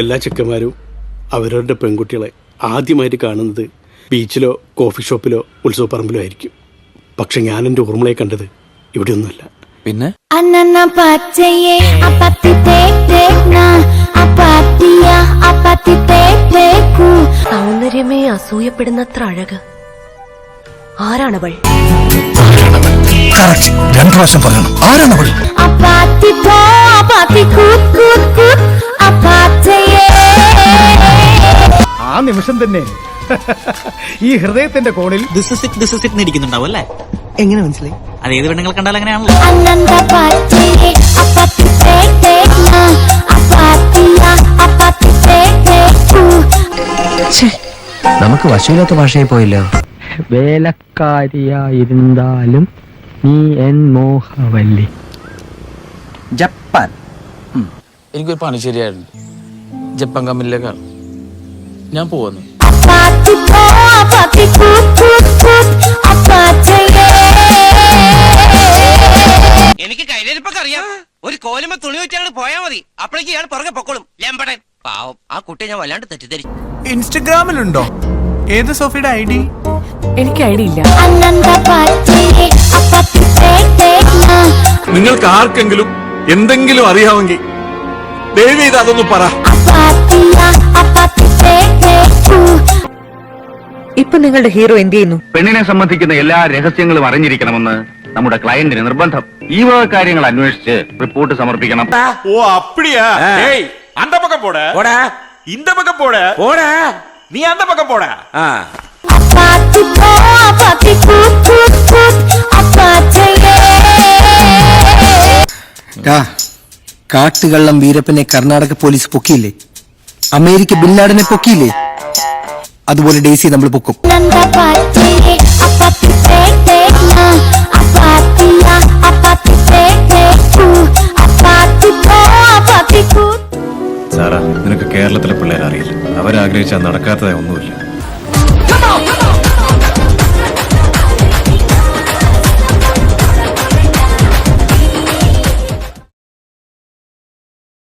എല്ലാ ചെക്കന്മാരും അവരവരുടെ പെൺകുട്ടികളെ ആദ്യമായിട്ട് കാണുന്നത് ബീച്ചിലോ കോഫി ഷോപ്പിലോ ഉത്സവപ്പറമ്പിലോ ആയിരിക്കും. പക്ഷെ ഞാൻ എന്റെ ഓർമ്മയെ കണ്ടത് ഇവിടെയൊന്നുമല്ല. പിന്നെ? അന്നന്ന പച്ചയെ അപ്പത്തി തേറ്റേന അപ്പാത്തിയ അപ്പത്തി തേറ്റേക്കു. സൗന്ദര്യമേ അസൂയപ്പെടുന്നത്ര അഴക്. ആരാണവൾ? രണ്ടു പ്രാവശ്യം പറയണം. ആരാണവൾ? അപ്പാത്തി പോ അപ്പാത്തി നിമിഷം തന്നെ. ഈ ഹൃദയത്തിന്റെ കോണിൽ ഇരിക്കുന്നുണ്ടാവും അല്ലേ? എങ്ങനെ മനസ്സിലായി? അത് ഏത് പെണ്ണുങ്ങൾ കണ്ടാൽ അങ്ങനെയാണല്ലോ. നമുക്ക് വശമില്ലാത്ത ഭാഷയിൽ പോയല്ലോ. വേലക്കാരിയായിരുന്നാലും നീ എൻ മോഹവല്ലി. ജപ്പാൻ. എനിക്കൊരു പണി ശരിയായിരുന്നു ജപ്പാൻ കമ്പനിയിലേക്കാണ്. ഞാൻ പോവുന്നു. എനിക്ക് കൈലേരിപ്പൊക്കെ അറിയാം. ഒരു കോലുമ്പോ തുണി വെച്ചാൽ പോയാ മതി. അപ്പോഴേക്ക് ഇയാൾ പുറകെ പൊക്കോളും. ലമ്പടൻ പാവം ആ കുട്ടിയെ ഞാൻ വല്ലാണ്ട് തെറ്റിദ്ധരിച്ചു. ഇൻസ്റ്റഗ്രാമിലുണ്ടോ? ഏത് സോഫിയുടെ ഐ ഡി? എനിക്ക് ഐ ഡി ഇല്ല. നിങ്ങൾക്ക് ആർക്കെങ്കിലും എന്തെങ്കിലും അറിയാമെങ്കിൽ ദയവ് ചെയ്ത് അതൊന്ന് പറ. അപ്പാത്തിയ അപ്പത്തി തേറ്റേക്കു ഇപ്പൊ നിങ്ങളുടെ ഹീറോ എന്ത് ചെയ്യുന്നു പെണ്ണിനെ സംബന്ധിക്കുന്ന എല്ലാ രഹസ്യങ്ങളും അറിഞ്ഞിരിക്കണമെന്ന് നമ്മുടെ ക്ലയന്റിന് നിർബന്ധം ഈ വക കാര്യങ്ങൾ അന്വേഷിച്ച് റിപ്പോർട്ട് സമർപ്പിക്കണം ഓ അപ്പടിയാ ഏയ് അന്ത പക്കം പോട പോടാ இந்த பக்கம் போட പോടാ நீ அந்த பக்கம் போட അപ്പാത്തി പോ അപ്പാത്തി കൂത്ത് കൂത്ത് കൂത്ത് അപ്പാച്ചയെ കാട്ടുകള്ളം വീരപ്പനെ കർണാടക പോലീസ് പൊക്കിയില്ലേ അമേരിക്ക ബില്ലാടനെ പൊക്കിയില്ലേ അതുപോലെ ഡേസി നമ്മൾ പൊക്കും. സാറാ നിനക്ക് കേരളത്തിലെ പിള്ളേരെ അറിയില്ല. അവരാഗ്രഹിച്ചാൽ നടക്കാത്തതായി ഒന്നുമില്ല.